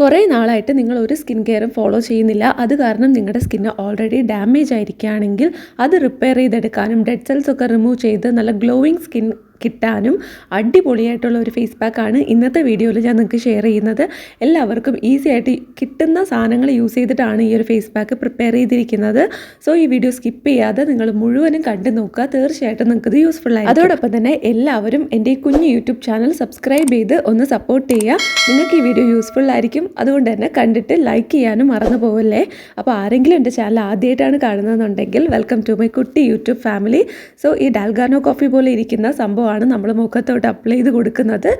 കുറേ നാളായിട്ട് നിങ്ങൾ ഒരു സ്കിൻ കെയറും ഫോളോ ചെയ്യുന്നില്ല. അത് കാരണം നിങ്ങളുടെ സ്കിന്ന് ഓൾറെഡി ഡാമേജ് ആയിരിക്കുകയാണെങ്കിൽ അത് റിപ്പയർ ചെയ്തെടുക്കാനും ഡെഡ് സെൽസ് ഒക്കെ റിമൂവ് ചെയ്ത് നല്ല ഗ്ലോയിങ് സ്കിൻ കിട്ടാനും അടിപൊളിയായിട്ടുള്ള ഒരു ഫേസ് പാക്കാണ് ഇന്നത്തെ വീഡിയോയിൽ ഞാൻ നിങ്ങൾക്ക് ഷെയർ ചെയ്യുന്നത്. എല്ലാവർക്കും ഈസി ആയിട്ട് കിട്ടുന്ന സാധനങ്ങൾ യൂസ് ചെയ്തിട്ടാണ് ഈ ഒരു ഫേസ് പാക്ക് പ്രിപ്പയർ ചെയ്തിരിക്കുന്നത്. സോ ഈ വീഡിയോ സ്കിപ്പ് ചെയ്യാതെ നിങ്ങൾ മുഴുവനും കണ്ടു നോക്കുക. തീർച്ചയായിട്ടും നിങ്ങൾക്ക് ഇത് യൂസ്ഫുൾ ആയി അതോടൊപ്പം തന്നെ എല്ലാവരും എന്റെ ഈ കുഞ്ഞു യൂട്യൂബ് ചാനൽ സബ്സ്ക്രൈബ് ചെയ്ത് ഒന്ന് സപ്പോർട്ട് ചെയ്യുക. നിങ്ങൾക്ക് ഈ വീഡിയോ യൂസ്ഫുൾ ആയിരിക്കും. അതുകൊണ്ട് തന്നെ കണ്ടിട്ട് ലൈക്ക് ചെയ്യാനും മറന്നു പോകല്ലേ അപ്പോൾ ആരെങ്കിലും എന്റെ ചാനൽ ആദ്യമായിട്ടാണ് കാണുന്നതെന്നുണ്ടെങ്കിൽ വെൽക്കം ടു മൈ കുട്ടി യൂട്യൂബ് ഫാമിലി സോ ഈ ഡാൽഗാനോ കോഫി പോലെ ഇരിക്കുന്ന സംഭവമാണ് നമ്മൾ മുഖത്തോട്ട് അപ്ലൈ ചെയ്ത് കൊടുക്കുന്നത്.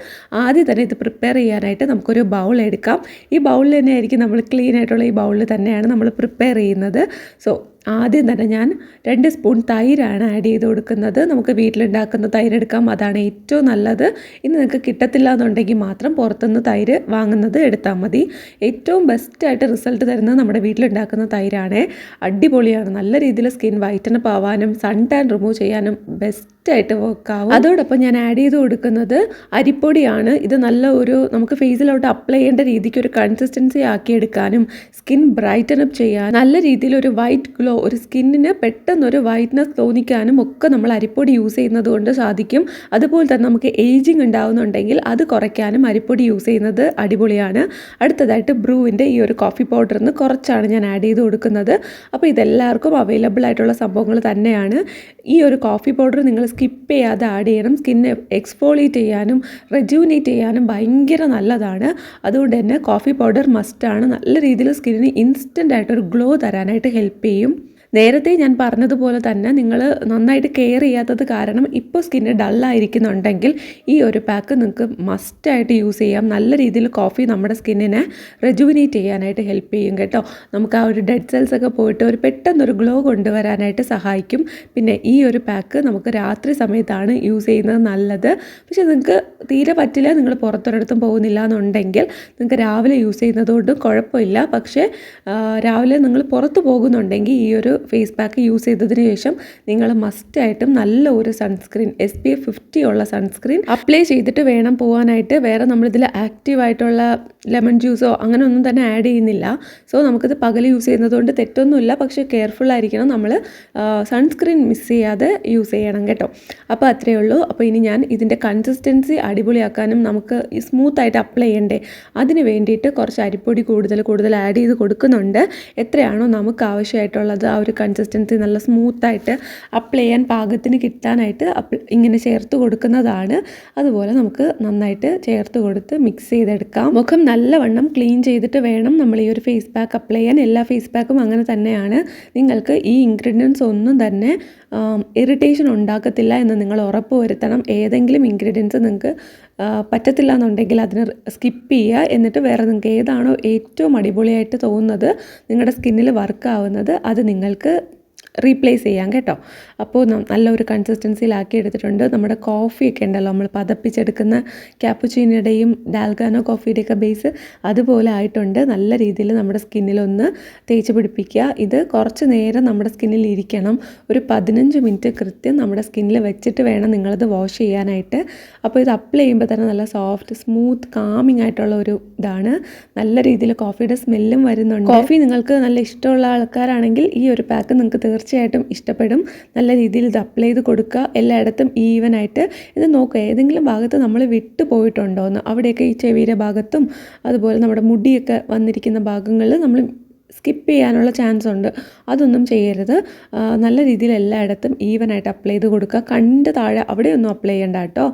ആദ്യം തന്നെ ഇത് പ്രിപ്പയർ ചെയ്യാനായിട്ട് നമുക്കൊരു ബൗൾ എടുക്കാം. ഈ ബൗളിൽ തന്നെ ആയിരിക്കും നമ്മൾ ക്ലീൻ ആയിട്ടുള്ള ഈ ബൗളിൽ തന്നെയാണ് നമ്മൾ പ്രിപ്പയർ ചെയ്യുന്നത്. സോ ആദ്യം തന്നെ ഞാൻ രണ്ട് സ്പൂൺ തൈരാണ് ആഡ് ചെയ്ത് കൊടുക്കുന്നത്. നമുക്ക് വീട്ടിലുണ്ടാക്കുന്ന തൈരെടുക്കാം അതാണ് ഏറ്റവും നല്ലത്. ഇനി നിങ്ങൾക്ക് കിട്ടത്തില്ല എന്നുണ്ടെങ്കിൽ മാത്രം പുറത്തുനിന്ന് തൈര് വാങ്ങുന്നത് എടുത്താൽ മതി. ഏറ്റവും ബെസ്റ്റായിട്ട് റിസൾട്ട് തരുന്നത് നമ്മുടെ വീട്ടിലുണ്ടാക്കുന്ന തൈരാണ്. അടിപൊളിയാണ്. നല്ല രീതിയിൽ സ്കിൻ വൈറ്റനപ്പ് ആവാനും സൺ ടാൻ റിമൂവ് ചെയ്യാനും ബെസ്റ്റായിട്ട് വർക്ക് ആവും. അതോടൊപ്പം ഞാൻ ആഡ് ചെയ്ത് കൊടുക്കുന്നത് അരിപ്പൊടിയാണ്. ഇത് നല്ല ഒരു നമുക്ക് ഫേസിലോട്ട് അപ്ലൈ ചെയ്യേണ്ട രീതിക്ക് ഒരു കൺസിസ്റ്റൻസി ആക്കിയെടുക്കാനും സ്കിൻ ബ്രൈറ്റൻ അപ്പ് ചെയ്യാൻ നല്ല രീതിയിൽ ഒരു വൈറ്റ് ഗ്ലോ ഒരു സ്കിന്നിന് പെട്ടെന്നൊരു വൈറ്റ്നസ് തോന്നിക്കാനും ഒക്കെ നമ്മൾ അരിപ്പൊടി യൂസ് ചെയ്യുന്നത് കൊണ്ട് സാധിക്കും. അതുപോലെ തന്നെ നമുക്ക് ഏജിങ് ഉണ്ടാവുന്നുണ്ടെങ്കിൽ അത് കുറയ്ക്കാനും അരിപ്പൊടി യൂസ് ചെയ്യുന്നത് അടിപൊളിയാണ്. അടുത്തതായിട്ട് ബ്രൂവിന്റെ ഈ ഒരു കോഫി പൗഡറിൽ കുറച്ചാണ് ഞാൻ ആഡ് ചെയ്ത് കൊടുക്കുന്നത്. അപ്പോൾ ഇതെല്ലാവർക്കും അവൈലബിൾ ആയിട്ടുള്ള സംഭവങ്ങൾ തന്നെയാണ്. ഈ ഒരു കോഫി പൗഡർ നിങ്ങൾ സ്കിപ്പ് ചെയ്യാതെ ആഡ് ചെയ്യണം. സ്കിന്ന് എക്സ്ഫോളിയേറ്റ് ചെയ്യാനും റെജ്യൂനേറ്റ് ചെയ്യാനും ഭയങ്കര നല്ലതാണ്. അതുകൊണ്ട് തന്നെ കോഫി പൗഡർ മസ്റ്റാണ് നല്ല രീതിയിൽ സ്കിന്നിന് ഇൻസ്റ്റന്റ് ആയിട്ടൊരു ഗ്ലോ തരാനായിട്ട് ഹെൽപ്പ് ചെയ്യും. നേരത്തെ ഞാൻ പറഞ്ഞതുപോലെ തന്നെ നിങ്ങൾ നന്നായിട്ട് കെയർ ചെയ്യാത്തത് കാരണം ഇപ്പോൾ സ്കിന്ന് ഡള്ളായിരിക്കുന്നുണ്ടെങ്കിൽ ഈ ഒരു പാക്ക് നിങ്ങൾക്ക് മസ്റ്റായിട്ട് യൂസ് ചെയ്യാം. നല്ല രീതിയിൽ കോഫി നമ്മുടെ സ്കിന്നിനെ റെജുവിനേറ്റ് ചെയ്യാനായിട്ട് ഹെൽപ്പ് ചെയ്യും കേട്ടോ. നമുക്ക് ആ ഒരു ഡെഡ് സെൽസ് ഒക്കെ പോയിട്ട് ഒരു പെട്ടെന്നൊരു ഗ്ലോ കൊണ്ടുവരാനായിട്ട് സഹായിക്കും. പിന്നെ ഈ ഒരു പാക്ക് നമുക്ക് രാത്രി സമയത്താണ് യൂസ് ചെയ്യുന്നത് നല്ലത്. പക്ഷേ നിങ്ങൾക്ക് തീരെ പറ്റില്ല നിങ്ങൾ പുറത്തൊരിടത്തും പോകുന്നില്ല എന്നുണ്ടെങ്കിൽ നിങ്ങൾക്ക് രാവിലെ യൂസ് ചെയ്യുന്നതുകൊണ്ടും കുഴപ്പമില്ല. പക്ഷേ രാവിലെ നിങ്ങൾ പുറത്ത് പോകുന്നുണ്ടെങ്കിൽ ഈ ഒരു ഫേസ് പാക്ക് യൂസ് ചെയ്തതിന് ശേഷം നിങ്ങൾ മസ്റ്റായിട്ടും നല്ല ഒരു sunscreen S P F fifty ഉള്ള സൺസ്ക്രീൻ അപ്ലൈ ചെയ്തിട്ട് വേണം പോകാനായിട്ട് വേറെ നമ്മളിതിൽ ആക്റ്റീവ് ആയിട്ടുള്ള ലെമൺ ജ്യൂസോ അങ്ങനെ ഒന്നും തന്നെ ആഡ് ചെയ്യുന്നില്ല. സോ നമുക്കിത് പകൽ യൂസ് ചെയ്യുന്നതുകൊണ്ട് തെറ്റൊന്നുമില്ല. പക്ഷേ കെയർഫുൾ ആയിരിക്കണം നമ്മൾ സൺസ്ക്രീൻ മിസ് ചെയ്യാതെ യൂസ് ചെയ്യണം കേട്ടോ. അപ്പോൾ അത്രയേ ഉള്ളൂ. അപ്പോൾ ഇനി ഞാൻ ഇതിന്റെ കൺസിസ്റ്റൻസി അടിപൊളിയാക്കാനും നമുക്ക് സ്മൂത്തായിട്ട് അപ്ലൈ ചെയ്യണ്ടേ. അതിന് വേണ്ടിയിട്ട് കുറച്ച് അരിപ്പൊടി കൂടുതൽ കൂടുതൽ ആഡ് ചെയ്ത് കൊടുക്കുന്നുണ്ട്. എത്രയാണോ നമുക്ക് ആവശ്യമായിട്ടുള്ളത് ആ കൺസിസ്റ്റൻസി നല്ല സ്മൂത്തായിട്ട് അപ്ലൈ ചെയ്യാൻ പാകത്തിന് കിട്ടാനായിട്ട് ഇങ്ങനെ ചേർത്ത് കൊടുക്കുന്നതാണ്. അതുപോലെ നമുക്ക് നന്നായിട്ട് ചേർത്ത് കൊടുത്ത് മിക്സ് ചെയ്തെടുക്കാം. മുഖം നല്ലവണ്ണം ക്ലീൻ ചെയ്തിട്ട് വേണം നമ്മൾ ഈ ഒരു ഫേസ് പാക്ക് അപ്ലൈ ചെയ്യാൻ. എല്ലാ ഫേസ് പാക്കും അങ്ങനെ തന്നെയാണ്. നിങ്ങൾക്ക് ഈ ഇൻഗ്രീഡിയൻസ് ഒന്നും തന്നെ ഇറിറ്റേഷൻ ഉണ്ടാക്കത്തില്ല എന്ന് നിങ്ങൾ ഉറപ്പ് വരുത്തണം. ഏതെങ്കിലും ഇൻഗ്രീഡിയൻസ് നിങ്ങൾക്ക് പറ്റത്തില്ല എന്നുണ്ടെങ്കിൽ അതിന് സ്കിപ്പ് ചെയ്യുക. എന്നിട്ട് വേറെ നിങ്ങൾക്ക് ഏതാണോ ഏറ്റവും അടിപൊളിയായിട്ട് തോന്നുന്നത് നിങ്ങളുടെ സ്കിന്നിൽ വർക്ക് ആവുന്നത് അത് നിങ്ങൾക്ക് റീപ്ലേസ് ചെയ്യാം കേട്ടോ. അപ്പോൾ നല്ലൊരു കൺസിസ്റ്റൻസിയിലാക്കി എടുത്തിട്ടുണ്ട്. നമ്മുടെ കോഫിയൊക്കെ ഉണ്ടല്ലോ നമ്മൾ പതപ്പിച്ചെടുക്കുന്ന ക്യാപ്പുച്ചീനയുടെയും ഡാൽഗാനോ കോഫിയുടെയൊക്കെ ബേസ് അതുപോലെ ആയിട്ടുണ്ട്. നല്ല രീതിയിൽ നമ്മുടെ സ്കിന്നിലൊന്ന് തേച്ച് പിടിപ്പിക്കുക. ഇത് കുറച്ച് നേരം നമ്മുടെ സ്കിന്നിൽ ഇരിക്കണം. ഒരു പതിനഞ്ച് മിനിറ്റ് കൃത്യം നമ്മുടെ സ്കിന്നിൽ വെച്ചിട്ട് വേണം നിങ്ങളത് വാഷ് ചെയ്യാനായിട്ട്. അപ്പോൾ ഇത് അപ്ലൈ ചെയ്യുമ്പോൾ തന്നെ നല്ല സോഫ്റ്റ് സ്മൂത്ത് കാമിങ് ആയിട്ടുള്ള ഒരു ഇതാണ്. നല്ല രീതിയിൽ കോഫിയുടെ സ്മെല്ലും വരുന്നുണ്ട്. കോഫി നിങ്ങൾക്ക് നല്ല ഇഷ്ടമുള്ള ആൾക്കാരാണെങ്കിൽ ഈ ഒരു പാക്ക് നിങ്ങൾക്ക് തീർച്ചയായിട്ടും ഇഷ്ടപ്പെടും. നല്ല രീതിയിൽ ഇത് അപ്ലൈ ചെയ്ത് കൊടുക്കുക. എല്ലായിടത്തും ഈവനായിട്ട് ഇത് നോക്കുക. ഏതെങ്കിലും ഭാഗത്ത് നമ്മൾ വിട്ടു പോയിട്ടുണ്ടോ എന്ന് അവിടെയൊക്കെ ഈ ചെവിയുടെ ഭാഗത്തും അതുപോലെ നമ്മുടെ മുടിയൊക്കെ വന്നിരിക്കുന്ന ഭാഗങ്ങളിൽ നമ്മൾ സ്കിപ്പ് ചെയ്യാനുള്ള ചാൻസ് ഉണ്ട്. അതൊന്നും ചെയ്യരുത്. നല്ല രീതിയിൽ എല്ലായിടത്തും ഈവനായിട്ട് അപ്ലൈ ചെയ്ത് കൊടുക്കുക. കണ്ണിന്റെ താഴെ അവിടെയൊന്നും അപ്ലൈ ചെയ്യണ്ട കേട്ടോ.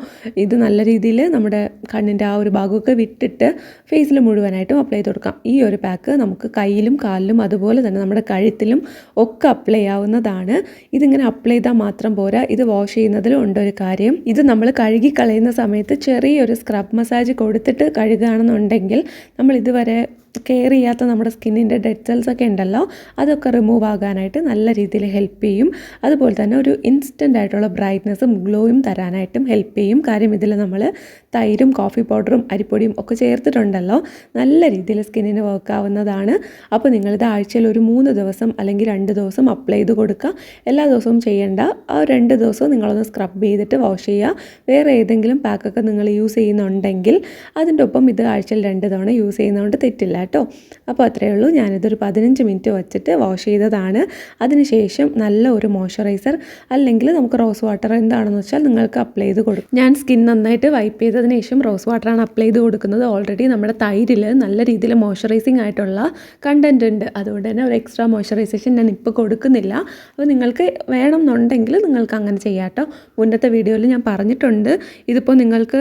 ഇത് നല്ല രീതിയിൽ നമ്മുടെ കണ്ണിന്റെ ആ ഒരു ഭാഗമൊക്കെ വിട്ടിട്ട് ഫേസിൽ മുഴുവനായിട്ടും അപ്ലൈ ചെയ്ത് കൊടുക്കാം. ഈ ഒരു പാക്ക് നമുക്ക് കയ്യിലും കാലിലും അതുപോലെ തന്നെ നമ്മുടെ കഴുത്തിലും ഒക്കെ അപ്ലൈ ആവുന്നതാണ് ഇതിങ്ങനെ അപ്ലൈ ചെയ്താൽ മാത്രം പോരാ. ഇത് വാഷ് ചെയ്യുന്നതിലും ഒരു കാര്യം. ഇത് നമ്മൾ കഴുകി കളയുന്ന സമയത്ത് ചെറിയൊരു സ്ക്രബ് മസാജ് കൊടുത്തിട്ട് കഴുകുകയാണെന്നുണ്ടെങ്കിൽ നമ്മൾ ഇതുവരെ കെയർ ചെയ്യാത്ത നമ്മുടെ സ്കിന്നിന്റെ ഡെഡ് സെൽസ് ഒക്കെ ഉണ്ടല്ലോ അതൊക്കെ റിമൂവ് ആകാനായിട്ട് നല്ല രീതിയിൽ ഹെൽപ്പ് ചെയ്യും. അതുപോലെ തന്നെ ഒരു ഇൻസ്റ്റന്റ് ആയിട്ടുള്ള ബ്രൈറ്റ്നസ്സും ഗ്ലോയും തരാനായിട്ടും ഹെൽപ്പ് ചെയ്യും. കാര്യം ഇതിൽ നമ്മൾ തൈരും കോഫി പൗഡറും അരിപ്പൊടിയും ഒക്കെ ചേർത്തിട്ടുണ്ടല്ലോ. നല്ല രീതിയിൽ സ്കിന്നിന് വർക്ക് ആവുന്നതാണ്. അപ്പോൾ നിങ്ങളിത് ആഴ്ചയിൽ ഒരു മൂന്ന് ദിവസം അല്ലെങ്കിൽ രണ്ട് ദിവസം അപ്ലൈ ചെയ്ത് കൊടുക്കുക. എല്ലാ ദിവസവും ചെയ്യേണ്ട. ആ രണ്ട് ദിവസവും നിങ്ങളൊന്ന് സ്ക്രബ് ചെയ്തിട്ട് വാഷ് ചെയ്യുക. വേറെ ഏതെങ്കിലും പാക്കൊക്കെ നിങ്ങൾ യൂസ് ചെയ്യുന്നുണ്ടെങ്കിൽ അതിന്റെ ഒപ്പം ഇത് ആഴ്ചയിൽ രണ്ട് തവണ യൂസ് ചെയ്യുന്നതുകൊണ്ട് തെറ്റില്ല. കേട്ടോ. അപ്പോൾ അത്രയേ ഉള്ളൂ. ഞാനിതൊരു പതിനഞ്ച് മിനിറ്റ് വെച്ചിട്ട് വാഷ് ചെയ്തതാണ്. അതിനുശേഷം നല്ല ഒരു മോയ്സ്ചറൈസർ അല്ലെങ്കിൽ നമുക്ക് റോസ് വാട്ടർ എന്താണെന്ന് വെച്ചാൽ നിങ്ങൾക്ക് അപ്ലൈ ചെയ്ത് കൊടുക്കും. ഞാൻ സ്കിൻ നന്നായിട്ട് വൈപ്പ് ചെയ്തതിന് ശേഷം റോസ് വാട്ടറാണ് അപ്ലൈ ചെയ്ത് കൊടുക്കുന്നത്. ഓൾറെഡി നമ്മുടെ തൈരിൽ നല്ല രീതിയിൽ മോയ്സ്ചറൈസിങ് ആയിട്ടുള്ള കണ്ടന്റ് ഉണ്ട്. അതുകൊണ്ട് തന്നെ ഒരു എക്സ്ട്രാ മോയ്സ്ചറൈസേഷൻ ഞാൻ ഇപ്പോൾ കൊടുക്കുന്നില്ല. അപ്പോൾ നിങ്ങൾക്ക് വേണം എന്നുണ്ടെങ്കിൽ നിങ്ങൾക്ക് അങ്ങനെ ചെയ്യാം കേട്ടോ. മുന്നത്തെ വീഡിയോയിൽ ഞാൻ പറഞ്ഞിട്ടുണ്ട്. ഇതിപ്പോൾ നിങ്ങൾക്ക്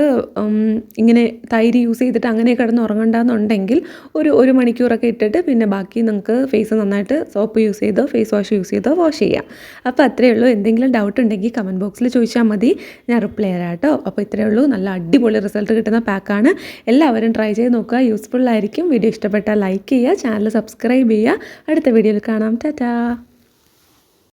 ഇങ്ങനെ തൈര് യൂസ് ചെയ്തിട്ട് അങ്ങനെ കിടന്ന് ഉറങ്ങണ്ടെന്നുണ്ടെങ്കിൽ ഒരു ഒരു മണിക്കൂറൊക്കെ ഇട്ടിട്ട് പിന്നെ ബാക്കി നിങ്ങൾക്ക് ഫേസ് നന്നായിട്ട് സോപ്പ് യൂസ് ചെയ്തോ ഫേസ് വാഷ് യൂസ് ചെയ്തോ വാഷ് ചെയ്യാം. അപ്പോൾ അത്രയേ ഉള്ളൂ. എന്തെങ്കിലും ഡൗട്ട് ഉണ്ടെങ്കിൽ കമന്റ് ബോക്സിൽ ചോദിച്ചാൽ മതി. ഞാൻ റിപ്ലൈ തരാം കേട്ടോ. അപ്പോൾ ഇത്രയേ ഉള്ളൂ. നല്ല അടിപൊളി റിസൾട്ട് കിട്ടുന്ന പാക്കാണ് എല്ലാവരും ട്രൈ ചെയ്ത് നോക്കുക. യൂസ്ഫുൾ ആയിരിക്കും. വീഡിയോ ഇഷ്ടപ്പെട്ടാൽ ലൈക്ക് ചെയ്യുക. ചാനൽ സബ്സ്ക്രൈബ് ചെയ്യുക. അടുത്ത വീഡിയോയിൽ കാണാം. ടാറ്റാ